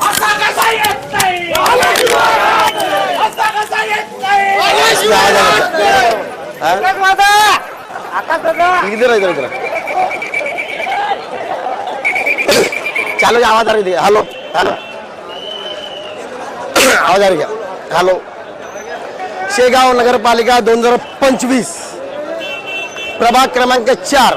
असा कसा येत नाही आवाज आ रही थी हेलो हेलो. आवाज आ रही हॅलो. शेगाव नगरपालिका दोन हजार पंचवीस प्रभाग क्रमांक चार.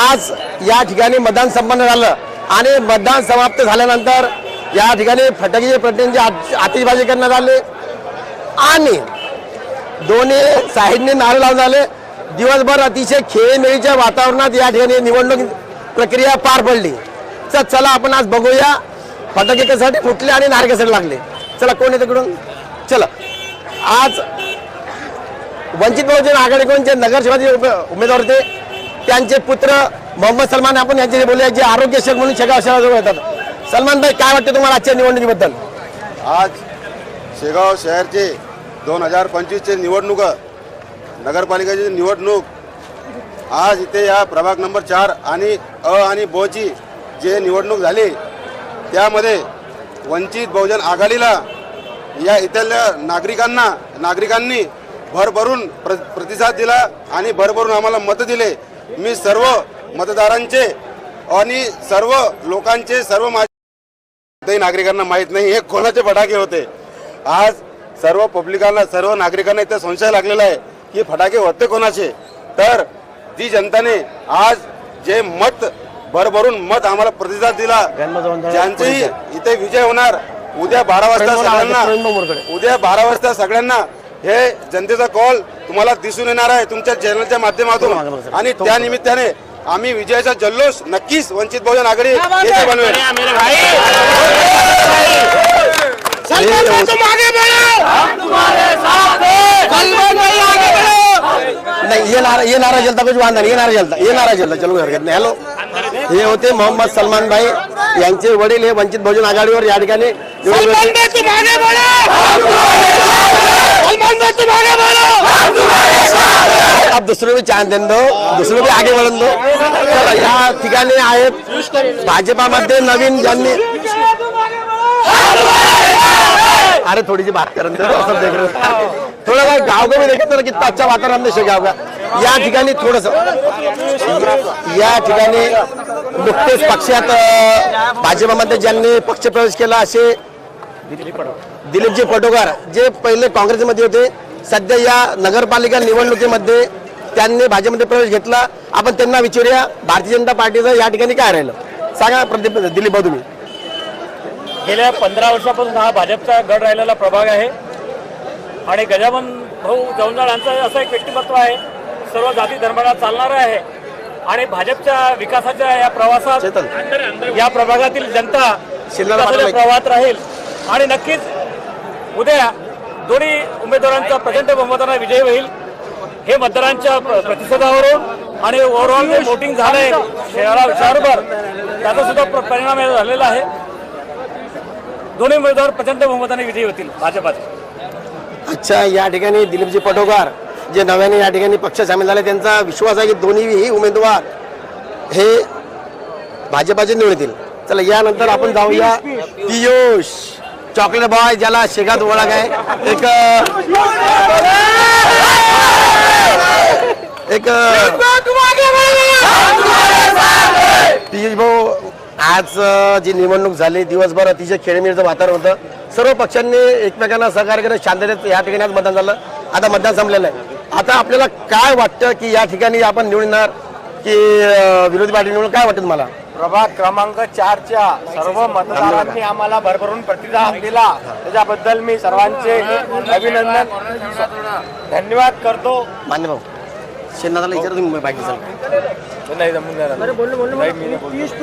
आज या ठिकाणी मतदान संपन्न झालं आणि मतदान समाप्त झाल्यानंतर या ठिकाणी फटाके प्रतिनिधी आतिषबाजी करण्यात आले आणि दोन्ही साईडने नारळ लावून झाले. दिवसभर अतिशय खेळमेळीच्या वातावरणात या ठिकाणी निवडणूक प्रक्रिया पार पडली. तर चला आपण आज बघूया. फटाके कशासाठी फुटले आणि नारकेसाठी लागले. चला कोण येतं तिकडून? चला. आज वंचित बहुजन आघाडीकडून जे नगरसेवाचे उमे- उमेदवार होते त्यांचे पुत्र मोहम्मद सलमान आपण यांच्याशी बोलूया जे आरोग्य सेवक म्हणून शेगाव शहराजवळ येतात. सलमान भाई काय वाटतं तुम्हाला आजच्या निवडणुकीबद्दल? आज शेगाव शहरचे दोन हजार पंचवीसचे निवडणूक नगरपालिकेची निवडणूक आज इथे या प्रभाग नंबर चार आणि अ आणि बोची ची जे निवडणूक झाली त्यामध्ये वंचित बहुजन आघाडीला या इथल्या नागरिकांना नागरिकांनी भरभरून प्र प्रतिसाद दिला आणि भरभरून आम्हाला मतं दिले. मी सर्व मतदारांचे आणि सर्व लोकांचे सर्व माझे नागरिकांना माहीत नाही हे कोणाचे फटाके होते? आज सर्व पब्लिकांना सर्व नागरिकांना इथं संशय लागलेला आहे की फटाके होते कोणाचे? तर जी जनताने आज जे मत भरभरून मत आम्हाला प्रतिसाद दिला. ज्यांचेही इथे विजय होणार उद्या बारा वाजता सगळ्यांना उद्या बारा वाजता सगळ्यांना हे जनतेचा कॉल तुम्हाला दिसून येणार आहे तुमच्या चॅनलच्या माध्यमातून. आणि त्या निमित्ताने आम्ही विजयाचा जल्लोष नक्कीच वंचित बहुजन आघाडी येथे बनवेल. नाही ये नारा ये नारा जलता कुछ वांधा नाही ये नारा जलता ये नारा चलो हरकत नाही हॅलो हे होते मोहम्मद सलमान भाई. यांचे वडील हे वंचित बहुजन आघाडीवर या ठिकाणी अब दुसरे भी चांद देन दो दुसरे भी आगे वळून दो. चला, या ठिकाणी आहेत भाजपामध्ये नवीन ज्यांनी अरे थोड़ी सी बात करें सब देख रहे हो थोड़ा सा गाँव को भी देखे तो कितना अच्छा वातावरण शेगाव का या ठिकाणी थोडस या ठिकाणी नुकतेच पक्षात भाजपामध्ये ज्यांनी पक्षप्रवेश केला असे दिलीपजी पटोकार जे पहिले काँग्रेसमध्ये होते सध्या या नगरपालिका निवडणुकीमध्ये त्यांनी भाजपमध्ये प्रवेश घेतला. आपण त्यांना विचारूया भारतीय जनता पार्टीचं या ठिकाणी काय राहिलं? सांगा प्रदीप दिलीप भाऊ तुम्ही. गेल्या पंधरा वर्षापासून हा भाजपचा गड राहिलेला प्रभाग आहे. आणि गजानन भाऊ जवंजाळ यांचं असं एक व्यक्तिमत्व आहे. सर्व जाती धर्माला चालणारं आहे. आणि भाजपच्या विकासाच्या या प्रवासात या प्रभागातील जनता. प्रवाहात राहील? आणि नक्कीच उद्या दोन्ही उमेदवारांचा प्रचंड बहुमताने विजय होईल. हे मतदारांच्या प्र- प्रतिसादावरून आणि ओव्हरऑल जे वोटिंग झालंय शहरा शहरभर त्याचा सुद्धा प्र- परिणाम झालेला आहे. दोन्ही उमेदवार प्रचंड बहुमताने विजयी होतील भाजपाचे अच्छा या ठिकाणी दिलीपजी पटोकार जे नव्याने या ठिकाणी पक्ष सामील झाले त्यांचा विश्वास आहे की दोन्हीही उमेदवार हे भाजपाचे निवडून येतील चला यानंतर आपण जाऊया. पियुष चॉकलेट बॉय ज्याला शेगात ओळख आहे. एक एक पियुष भाऊ आज जी निवडणूक झाली दिवसभर अतिशय खेळमेळचं वातावरण होतं. सर्व पक्षांनी एकमेकांना सहकार्य करत शांततेत या ठिकाणी आज मतदान झालं. आता मतदान संपलेलं आहे. आता आपल्याला काय वाटतं की या ठिकाणी आपण निवडून येणार की विरोधी पार्टी निवडून काय वाटतं तुम्हाला? प्रभाग क्रमांक चारच्या सर्व मतदारांनी आम्हाला भरभरून प्रतिसाद दिला. त्याच्याबद्दल मी सर्वांचे अभिनंदन. धन्यवाद करतो. मान्य भाऊ. शेणाला विचार तुम्ही बाकी चालू. नाही जमून जाणार.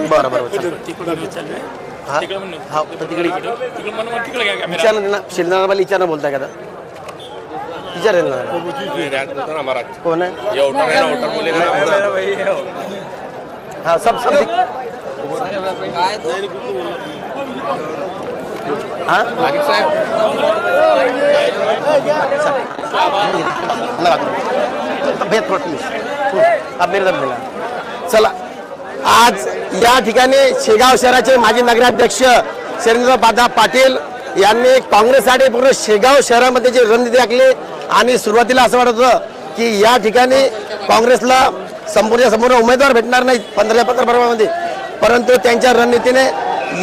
बरं बरं. हा? हा, तर तिकडे विचार ना शिंदे विचार बोलताय का? विचार ना. कोण आहे? हाँ सब सब हाँ? भैया तब्येत please. अभिनंदन मिला. चला आज या ठिकाणी शेगाव शहराचे माजी नगराध्यक्ष शैलेंद्र बादा पाटील यांनी काँग्रेससाठी पूर्ण शेगाव शहरामध्ये जी रणनीती आखली आणि सुरुवातीला असं वाटत होतं की या ठिकाणी काँग्रेसला संपूर्ण संपूर्ण उमेदवार भेटणार नाही पंधरा पंधरा पर्वामध्ये परंतु त्यांच्या रणनीतीने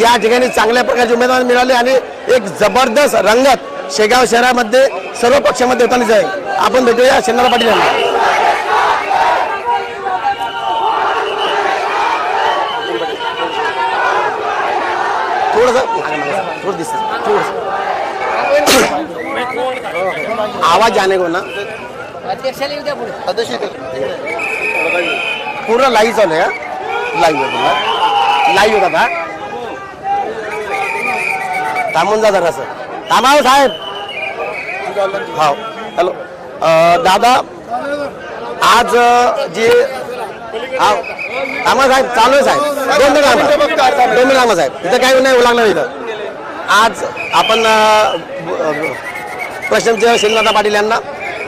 या ठिकाणी चांगल्या प्रकारचे उमेदवार मिळाले आणि एक जबरदस्त रंगत शेगाव शहरामध्ये सर्व पक्षामध्ये होताना जाईल आपण भेटूया शनिवार पाटील यांना थोडस थोडं दिसत. थोडस. आवाज जाने को ना. पूर्ण लाईव्ह चालू आहे लाईव्ह होता लाईव्ह होता का थांबून जा जरासं. थांबा हो साहेब हो हॅलो दादा आज जे हा थांबा साहेब चालू आहे साहेब. दोन मिनिट थांबा. दोन मिनिट थांबा साहेब. इथं काही नाही लागणार इथं. आज आपण प्रश्नचे शिंदादा पाटील यांना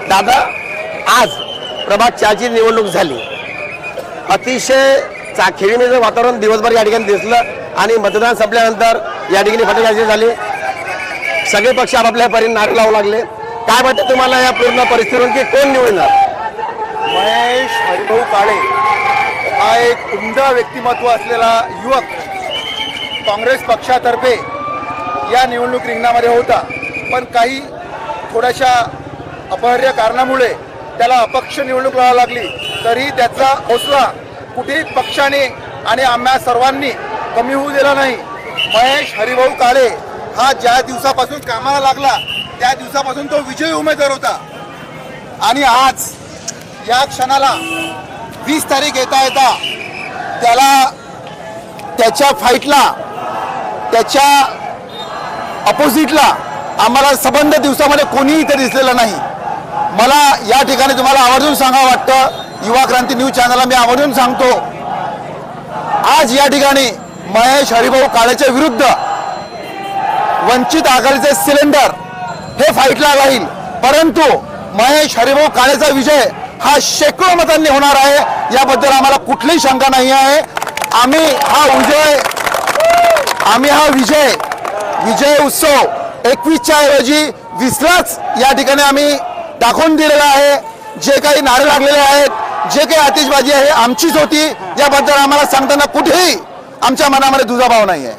दादा आज प्रभाग चारची निवडणूक झाली. अतिशय चा खेळीमेचं वातावरण दिवसभर या ठिकाणी दिसलं आणि मतदान संपल्यानंतर या ठिकाणी फटकाची झाली. सगळे पक्ष आपापल्या परीने नारे लावू लागले. काय वाटतं तुम्हाला या पूर्ण परिस्थितीवर की कोण निवडून येणार महेश हरिभाऊ काळे. हा एक उमदा व्यक्तिमत्व असलेला युवक काँग्रेस पक्षातर्फे या निवडणूक रिंगणामध्ये होता. पण काही थोड्याशा अपहर्य कारणामुळे त्याला अपक्ष निवडणूक लढावी लागली. तरी त्याचा हौसला कुठेही पक्षाने आणि आम्हा सर्वांनी कमी होऊ दिला नाही. महेश हरिभाऊ काळे हा ज्या दिवसापासून कामाला लागला त्या दिवसापासून तो विजयी उमेदवार होता. आणि आज या क्षणाला वीस तारीख येता येता त्याला त्याच्या फाईटला त्याच्या अपोजिटला आम्हाला संबंध दिवसामध्ये कोणीही इथे दिसलेलं नाही. मला या ठिकाणी तुम्हाला आवर्जून सांगावं वाटतं. युवा क्रांती न्यूज चॅनलला मी आवर्जून सांगतो. आज या ठिकाणी महेश हरिभाऊ काळेच्या विरुद्ध वंचित आघाडीचे सिलेंडर हे फाईटला राहील. परंतु महेश हरिभाऊ काळेचा विजय हा शेकडो मतांनी होणार आहे. याबद्दल आम्हाला कुठलीही शंका नाही आहे. आम्ही हा विजय आम्ही हा विजय विजय उत्सव एकवीसच्या ऐवजी वीसलाच या ठिकाणी आम्ही दाखवून दिलेला आहे. जे काही नारे लागलेले आहेत जे काही आतिषबाजी आहे आमचीच होती. याबद्दल आम्हाला सांगताना कुठेही आमच्या मनामध्ये दुजाभाव नाही आहे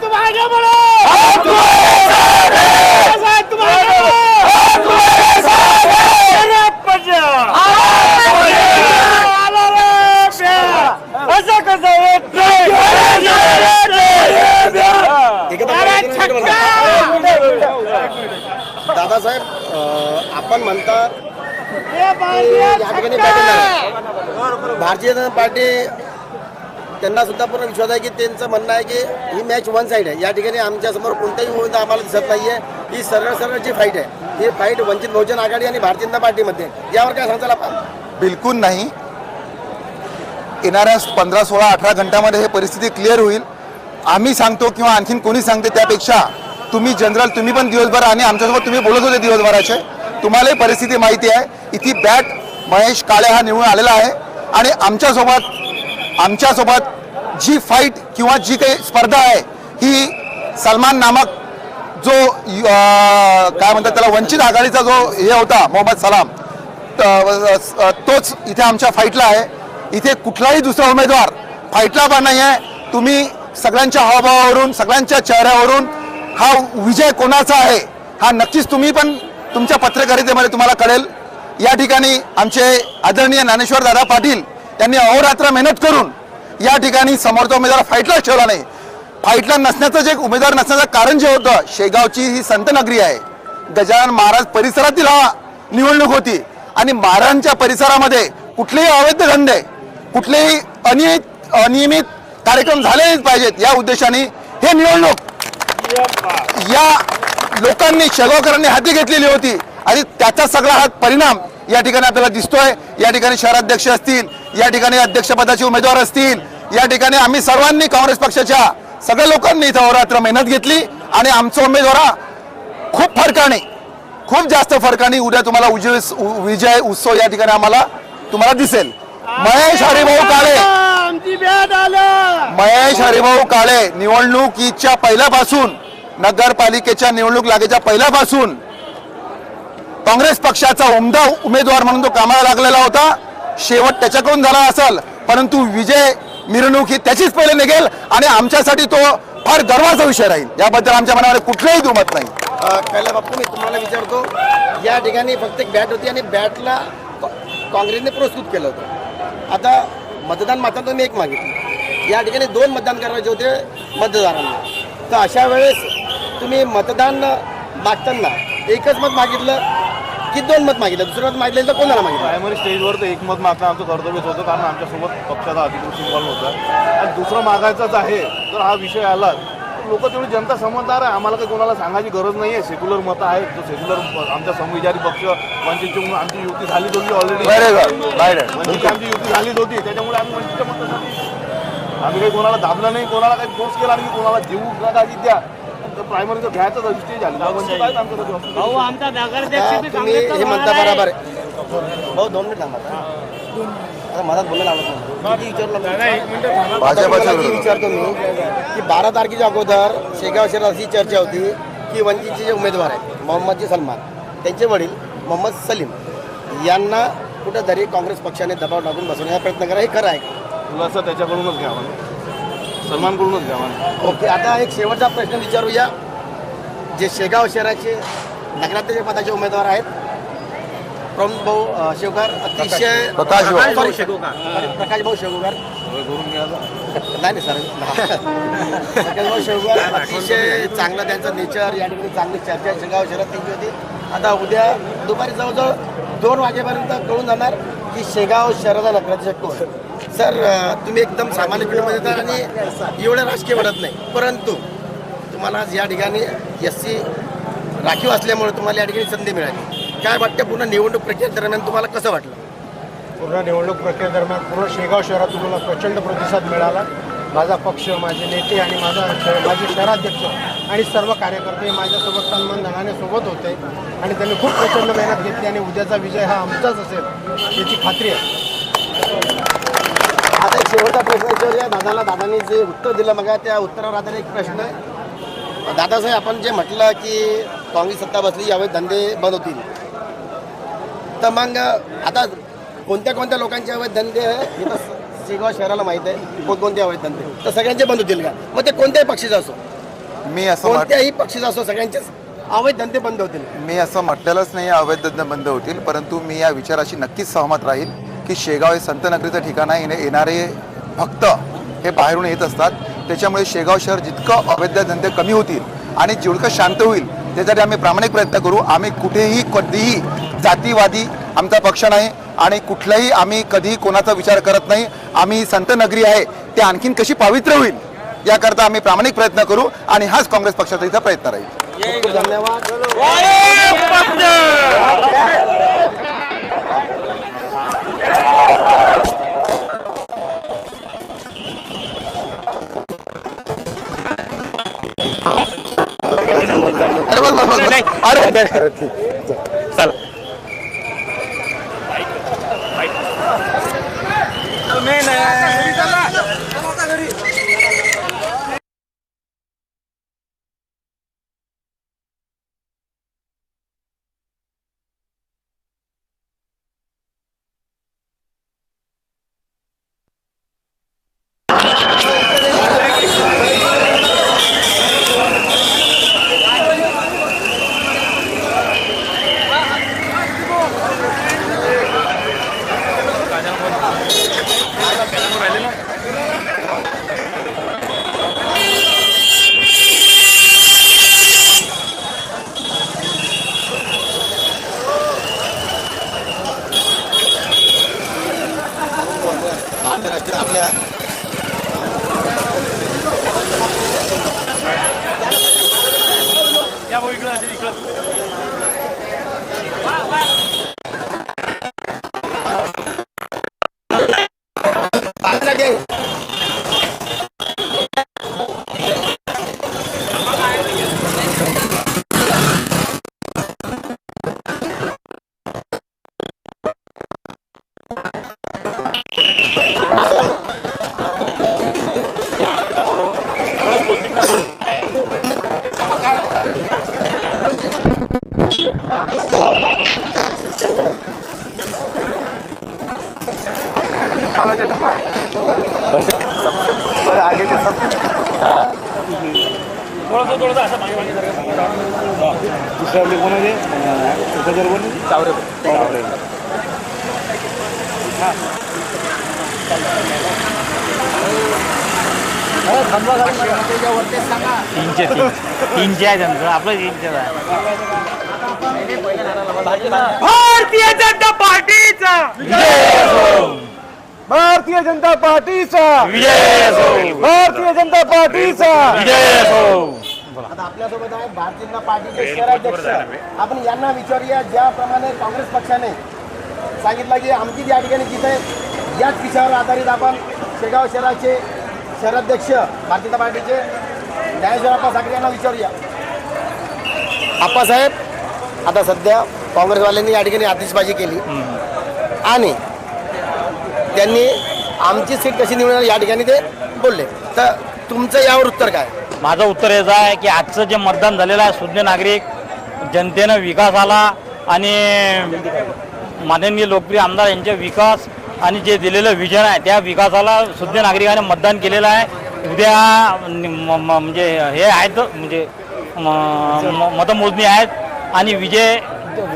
तुम आगे बढ़ो बाळासाहेब तुम आगे बढ़ो अरे पजा. आला रे प्या. असं कसं येत नाही? अरे छक्का. दादासाहेब आपण म्हणता या ठिकाणी आहे. भारतीय जनता पार्टी त्यांना सुद्धा पूर्ण विश्वास आहे की त्यांचं म्हणणं आहे की ही मॅच वन साईड आहे. या ठिकाणी आमच्यासमोर कोणताही उमेदवार आम्हाला दिसत नाहीये. ही सरळ सरळ जी फाईट आहे ही फाईट वंचित बहुजन आघाडी आणि भारतीय जनता पार्टीमध्ये आहे. यावर काय सांगताल आपण? बिलकुल नाही. येणाऱ्या पंधरा सोळा अठरा घंट्यामध्ये हे परिस्थिती क्लिअर होईल. आम्ही सांगतो किंवा आणखीन कोणी सांगते त्यापेक्षा तुम्ही जनरल तुम्ही पण दिवसभर आणि आमच्यासोबत तुम्ही बोलत होते दिवसभराचे. तुम्हालाही परिस्थिती माहिती आहे. इथे बॅट महेश काळे हा निवडून आलेला आहे. आणि आमच्यासोबत आमच्यासोबत जी फाईट किंवा जी काही स्पर्धा आहे ही सलमान नामक जो काय म्हणतात त्याला वंचित आघाडीचा जो हे होता मोहम्मद सलाम तोच इथे आमच्या फाईटला आहे. इथे कुठलाही दुसरा उमेदवार फाईटला पण नाही आहे तुम्ही सगळ्यांच्या हावभावावरून सगळ्यांच्या चेहऱ्यावरून हा विजय कोणाचा आहे हा नक्कीच तुम्ही पण तुमच्या पत्रकारितेमध्ये तुम्हाला कळेल. या ठिकाणी आमचे आदरणीय ज्ञानेश्वर दादा पाटील यांनी अहोरात्र मेहनत करून या ठिकाणी समोरचा उमेदवार फाईटलाच ठेवला नाही. फाईटला नसण्याचं जे उमेदवार नसण्याचं कारण जे होतं शेगावची ही संतनगरी आहे. गजानन महाराज परिसरातील हा निवडणूक होती आणि महाराजांच्या परिसरामध्ये कुठलेही अवैध धंदे कुठलेही अनियमित अनियमित कार्यक्रम झाले नाहीत पाहिजेत या उद्देशाने हे निवडणूक या लोकांनी शेगावकरांनी हाती घेतलेली होती. आणि त्याचा सगळा हा परिणाम या ठिकाणी आपल्याला दिसतोय. या ठिकाणी शहराध्यक्ष असतील या ठिकाणी अध्यक्षपदाचे उमेदवार असतील या ठिकाणी आम्ही सर्वांनी काँग्रेस पक्षाच्या सगळ्या लोकांनी इथं अहोरात्र मेहनत घेतली. आणि आमचा उमेदवार खूप फरकाने खूप जास्त फरकाने उद्या तुम्हाला विजय विजय उत्सव या ठिकाणी आम्हाला तुम्हाला दिसेल. महेश हरिभाऊ काळे. महेश हरिभाऊ काळे निवडणुकीच्या पहिल्यापासून नगरपालिकेच्या निवडणूक लागेच्या पहिल्यापासून. काँग्रेस पक्षाचा उमदा उमेदवार म्हणून तो कामाला लागलेला होता. शेवट त्याच्याकडून झाला असेल परंतु विजय मिरवणूक ही त्याचीच पहिले निघेल आणि आमच्यासाठी तो फार गर्वाचा विषय राहील. याबद्दल आमच्या मनामध्ये कुठलंही दुमत नाही. कैला बापू मी तुम्हाला विचारतो या ठिकाणी फक्त एक बॅट होती आणि बॅटला काँग्रेसने पुरस्कृत केलं होतं. आता मतदान मात्र तुम्ही एक मागितलं. या ठिकाणी दोन मतदान करायचे होते मतदारांना. तर अशा वेळेस तुम्ही मतदान मागताना एकच मत मागितलं की दोन मत मागितलं? दुसरं मत मागितलं तर कोणाला मागितलं? प्रायमरी स्टेजवर तर एकमत मागणं आमचं कर्तव्यच होतं कारण आमच्यासोबत पक्षाचा अधिकृत इन्व्हॉल्व होता. आणि दुसरं मागायचाच आहे तर हा विषय आला. लोक तेवढी जनता समजदार आहे. आम्हाला काही कोणाला सांगायची गरज नाही आहे सेक्युलर मतं आहेत. जो सेक्युलर आमचा समविचारी पक्ष वंचितची म्हणून आमची युती झालीच होती ऑलरेडी. वंचितची आमची युती झालीच होती. त्याच्यामुळे आम्ही वंचितच्या मतासाठी आम्ही काही कोणाला दाबलं नाही. कोणाला काही फोर्स केला नाही. कोणाला देऊ नका की द्या तर प्रायमरी तर घ्यायचं रजिस्ट्री झाली. वंचित आहेत तुम्ही हे म्हणता. बरोबर आहे. भाऊ दोन मिनिट थांबा आता. बोलायला आवडत नाही विचारलं. विचारतो मी? की बारा तारखेच्या अगोदर शेगाव शहरात अशी चर्चा होती की वंचितचे जे उमेदवार आहेत मोहम्मदजी सलमान त्यांचे वडील मोहम्मद सलीम यांना कुठंतरी काँग्रेस पक्षाने दबाव टाकून बसवण्याचा प्रयत्न करा. हे खरं आहे? खुलासा त्याच्याकडूनच घ्यावा सलमानकडूनच घ्यावा ओके आता एक शेवटचा प्रश्न विचारूया. जे शेगाव शहराचे नगराध्यक्ष पदाचे उमेदवार आहेत प्रमुख भाऊ शेवगार अतिशय प्रकाश भाऊ. Sorry, प्रकाश भाऊ शेवगार नाही नाही सर प्रकाश भाऊ शेवगार अतिशय चांगलं त्यांचं नेचर या ठिकाणी चांगली चर्चा शेगाव शहरात त्यांची होती. आता उद्या दुपारी जवळजवळ दोन वाजेपर्यंत कळून जाणार की शेगाव शहराचा नगराध्यक्ष कोण. सर अ, तुम्ही एकदम सामान्य पिढीमध्ये येतात आणि एवढं राजकीय वाटत नाही. परंतु तुम्हाला आज या ठिकाणी एस सी राखीव असल्यामुळे तुम्हाला या ठिकाणी संधी मिळाली. काय वाटतं पूर्ण निवडणूक प्रक्रियेदरम्यान तुम्हाला कसं वाटलं? पूर्ण निवडणूक प्रक्रियेदरम्यान पूर्ण शेगाव शहरात मला प्रचंड प्रतिसाद मिळाला. माझा पक्ष माझे नेते आणि माझा माझे शहराध्यक्ष आणि सर्व कार्यकर्ते माझ्यासोबत सन्मान धनाने सोबत होते आणि त्यांनी खूप प्रचंड मेहनत घेतली आणि उद्याचा विजय हा आमचाच असेल याची खात्री आहे. आता एक शेवटचा प्रश्न विचारूया. दादाला दादांनी जे उत्तर दिलं मग त्या उत्तरावर आधारित एक प्रश्न आहे. दादासाहेब आपण जे म्हटलं की काँग्रेस सत्ता बसली यावेळी धंदे बंद होतील. तर मग आता कोणत्या कोणत्या लोकांचे अवैध धंदे आहे हे तर शेगाव शहराला माहीत आहे कोणकोणते अवैध धंदे तर सगळ्यांचे बंद होतील का? मग ते कोणत्याही पक्षीचं असो. मी असं कोणत्याही पक्षीचं असो सगळ्यांचेच अवैध धंदे बंद होतील. मी असं म्हटलेलंच नाही अवैध धंदे बंद होतील परंतु मी या विचाराशी नक्कीच सहमत राहील की शेगाव हे संत नगरीचं ठिकाण आहे येणे- येणारे भक्त हे बाहेरून येत असतात. त्याच्यामुळे शेगाव शहर जितकं अवैध धंदे कमी होतील आणि जेवढं शांत होईल त्यासाठी आम्ही प्रामाणिक प्रयत्न करू. आम्ही कुठेही कधीही जातीवादी आमचा पक्ष नाही आणि कुठलाही आम्ही कधीही कोणाचा विचार करत नाही. आम्ही संतनगरी आहे ते आणखीन कशी पावित्र्य होईल याकरता आम्ही प्रामाणिक प्रयत्न करू आणि हाच काँग्रेस पक्षाचा इथं प्रयत्न राहील. खूप खूप धन्यवाद अरे คุณแม่นะ बस, बस, बस, बस. अरे थोडंसं थोडंसं असं मागे मागे जरा. तीनशे तीन. तीनशे आहे त्यांचं. आपलं तीनशे आहे. भारतीय जनता पार्टीचा. भारतीय जनता पार्टीचा. भारतीय जनता पार्टीचा. आता आपल्यासोबत आहे भारतीय जनता पार्टीचे शहराध्यक्ष आपण यांना विचारूया ज्याप्रमाणे काँग्रेस पक्षाने सांगितलं की आमची या ठिकाणी जिथे याच विषयावर आधारित आपण शेगाव शहराचे शहराध्यक्ष भारतीय जनता पार्टीचे ज्ञानेश्वरप्पा साखरे यांना विचारूया. आप्पासाहेब आता सध्या काँग्रेसवाल्यांनी या ठिकाणी आतिषबाजी केली. आणि त्यांनी आमची सीट कशी निवडणार या ठिकाणी ते बोलले. तर तुमचं यावर उत्तर काय? माझं उत्तर हेच आहे की आजचं जे मतदान झालेलं आहे सुज्ञ नागरिक जनतेनं विकासाला आणि माननीय लोकप्रिय आमदार यांचे विकास आणि जे दिलेलं विजन आहे त्या विकासाला सुज्ञ नागरिकाने मतदान केलेलं आहे. उद्या म्हणजे हे आहेत म्हणजे मतमोजणी आहेत. आणि विजय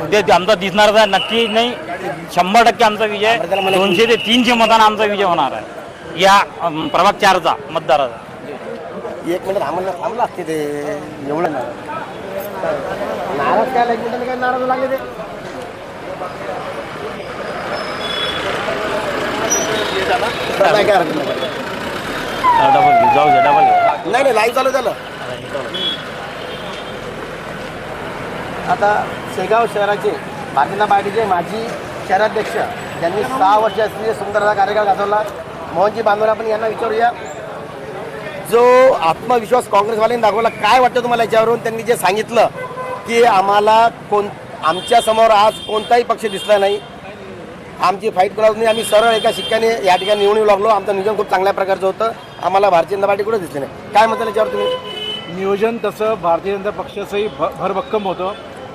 उद्या आमचा दिसणारच आहे. नक्की नाही शंभर टक्के आमचा विजय दोनशे ते तीनशे मतांना आमचा विजय होणार आहे. या प्रभाग चारचा मतदाराचा एक मिनिट थांबलं थांबलं लागते ते एवढं नाराज काय काय नाराज लागले ते? नाही काय हरकत नाही. डबल जाऊ डबल नाही नाही लाईव्ह चालू झालं. आता शेगाव शहराचे भारतीय जनता पार्टीचे माजी शहराध्यक्ष ज्यांनी सहा वर्ष असलेले सुंदर कार्यकाळ गाजवला. मोहनजी बांधवले आपण यांना विचारूया. जो आत्मविश्वास काँग्रेसवाल्यांनी दाखवला काय वाटतं तुम्हाला याच्यावरून? त्यांनी जे सांगितलं की आम्हाला कोण आमच्यासमोर आज कोणताही पक्ष दिसला नाही. आमची फाईट करत नाही. आम्ही सरळ एका शिक्क्याने या ठिकाणी निवडून लागलो. आमचं नियोजन खूप चांगल्या प्रकारचं होतं. आम्हाला भारतीय जनता पार्टी कुठं दिसली नाही. काय म्हणता याच्यावर तुम्ही? नियोजन तसं भारतीय जनता पक्षाचंही भ भरभक्कम होतं.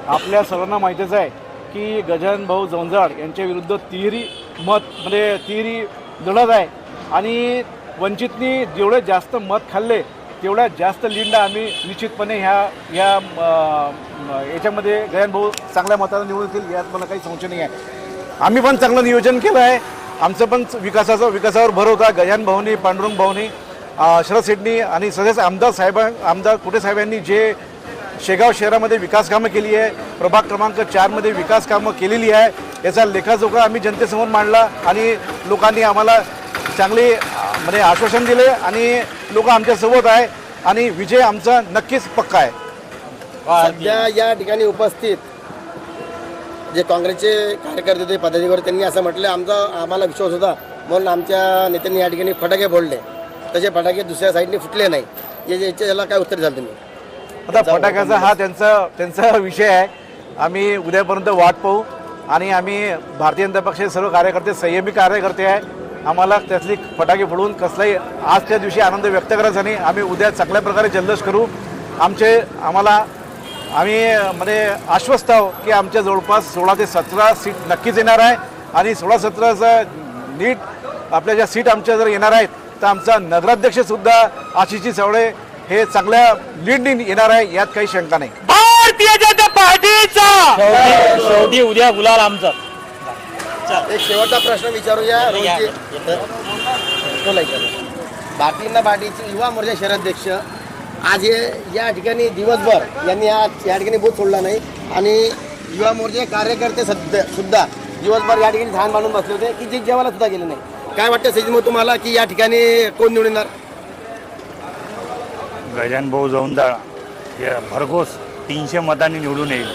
आपल्या सर्वांना माहितीच आहे की गजानन भाऊ जवंजाड यांच्या विरुद्ध तिहेरी मत म्हणजे तिहेरी लढत आहे. आणि वंचितनी जेवढे जास्त मत खाल्ले तेवढ्या जास्त लीडला आम्ही निश्चितपणे ह्या ह्या याच्यामध्ये गजानन भाऊ चांगल्या मताने निवडून येतील यात मला काही संशय नाही आहे. आम्ही पण चांगलं नियोजन केलं आहे. आमचं पण विकासाचं विकासावर भर होता. गजान भाऊनी पांडुरंग भाऊनी शरद शेट्टी आणि सगळेच आमदार साहेब आमदार कुठे साहेबांनी जे शेगाव शहरामध्ये विकास कामं केली आहे प्रभाग क्रमांक चारमध्ये विकास कामं केलेली आहे याचा लेखाजोखा आम्ही जनतेसमोर मांडला आणि लोकांनी आम्हाला चांगले म्हणजे आश्वासन दिले आणि लोक आमच्यासोबत आहे आणि विजय आमचा नक्कीच पक्का आहे. सध्या या ठिकाणी उपस्थित जे काँग्रेसचे कार्यकर्ते होते पदाधिकारी त्यांनी असं म्हटलं आमचा आम्हाला विश्वास होता. म्हणून आमच्या नेत्यांनी या ठिकाणी फटाके फोडले. तसे फटाके दुसऱ्या साईडने फुटले नाही. याच्या याला काय उत्तर द्याल तुम्ही? आता फटाक्याचा हा त्यांचा त्यांचा विषय आहे. आम्ही उद्यापर्यंत वाट पाहू आणि आम्ही भारतीय जनता पक्षाचे सर्व कार्यकर्ते संयमी कार्यकर्ते आहे. आम्हाला त्यातली फटाके फोडून कसलाही आजच्या दिवशी आनंद व्यक्त करायचा नाही. आम्ही उद्या चांगल्या प्रकारे जल्लोष करू. आमचे आम्हाला आम्ही म्हणजे आश्वस्त आहोत की आमच्या जवळपास सोळा ते सतरा सीट नक्कीच येणार आहे. आणि सोळा सतराचा नीट आपल्या ज्या सीट आमच्या जर येणार आहेत तर आमचा नगराध्यक्षसुद्धा आशिषजी चवळे हे चांगल्या लीडनी येणार आहे यात काही शंका नाही. भारतीय जनता पार्टीचा! शेवटी उद्या गुलाल आमचा. एक शेवटचा प्रश्न विचारूया जनता पार्टीचे युवा मोर्चा शहराध्यक्ष आज हे या ठिकाणी दिवसभर यांनी आज या ठिकाणी बूथ सोडला नाही. आणि युवा मोर्चे कार्यकर्ते सध्या सुद्धा दिवसभर या ठिकाणी धान बांधून बसले होते की जे जेवायला सुद्धा गेले नाही. काय वाटतं सजित मग तुम्हाला की या ठिकाणी कोण निवडून येणार गजान भाऊ जवंदाळ या भरघोस तीनशे मतांनी निवडून येईल.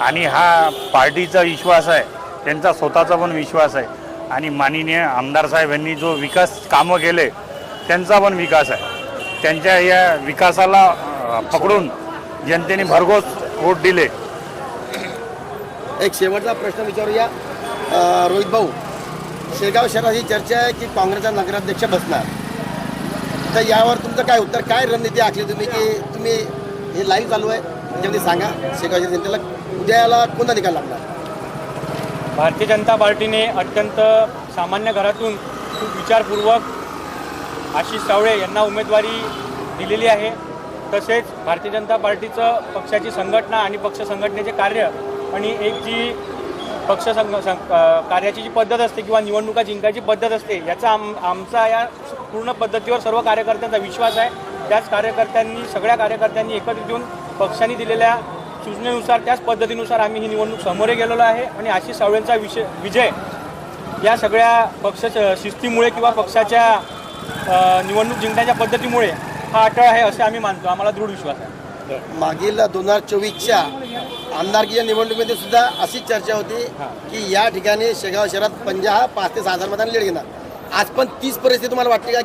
आणि हा पार्टीचा विश्वास आहे त्यांचा स्वतःचा पण विश्वास आहे. आणि माननीय आमदार साहेब यांनी जो विकास कामं केले त्यांचा पण विकास आहे. त्यांच्या या विकासाला पकडून जनतेने भरघोस वोट दिले. एक शेवटचा प्रश्न विचारूया. रोहित भाऊ शेगाव शहरात ही चर्चा आहे की काँग्रेसचा नगराध्यक्ष बसणार? तर यावर तुमचं काय उत्तर? काय रणनीती आखली तुम्ही की तुम्ही हे लाईव्ह चालू आहे? त्याच्यामध्ये सांगा शेगावच्या जनतेला उद्याला कोणता निकाल लागणार? भारतीय जनता पार्टीने अत्यंत सामान्य घरातून खूप विचारपूर्वक आशिष सावळे यांना उमेदवारी दिलेली आहे. तसेच भारतीय जनता पार्टीचं पक्षाची संघटना आणि पक्ष संघटनेचे कार्य आणि एक जी पक्ष संघ सं- कार्याची जी पद्धत असते किंवा निवडणुका जिंकायची पद्धत असते याचा आम आमचा या पूर्ण पद्धतीवर सर्व कार्यकर्त्यांचा विश्वास आहे. त्याच कार्यकर्त्यांनी सगळ्या कार्यकर्त्यांनी एकत्रित येऊन पक्षांनी दिलेल्या सूचनेनुसार त्याच पद्धतीनुसार आम्ही ही निवडणूक समोरे गेलेलो आहे आणि आशिष सावळेंचा विषय विजय या सगळ्या पक्ष शिस्तीमुळे किंवा पक्षाच्या निवडणूक जिंकण्याच्या पद्धतीमुळे हा अटळ आहे असे आम्ही मानतो. आम्हाला दृढ विश्वास आहे. मागील दोन हजार चोवीसच्या आमदारकीच्या निवडणुकीमध्ये सुद्धा अशीच चर्चा होती की या ठिकाणी शेगाव शहरात पंजा हा पाच ते सहा हजार मतांनी लीड घेणार. आज पण तीच परिस्थिती तुम्हाला वाटते का?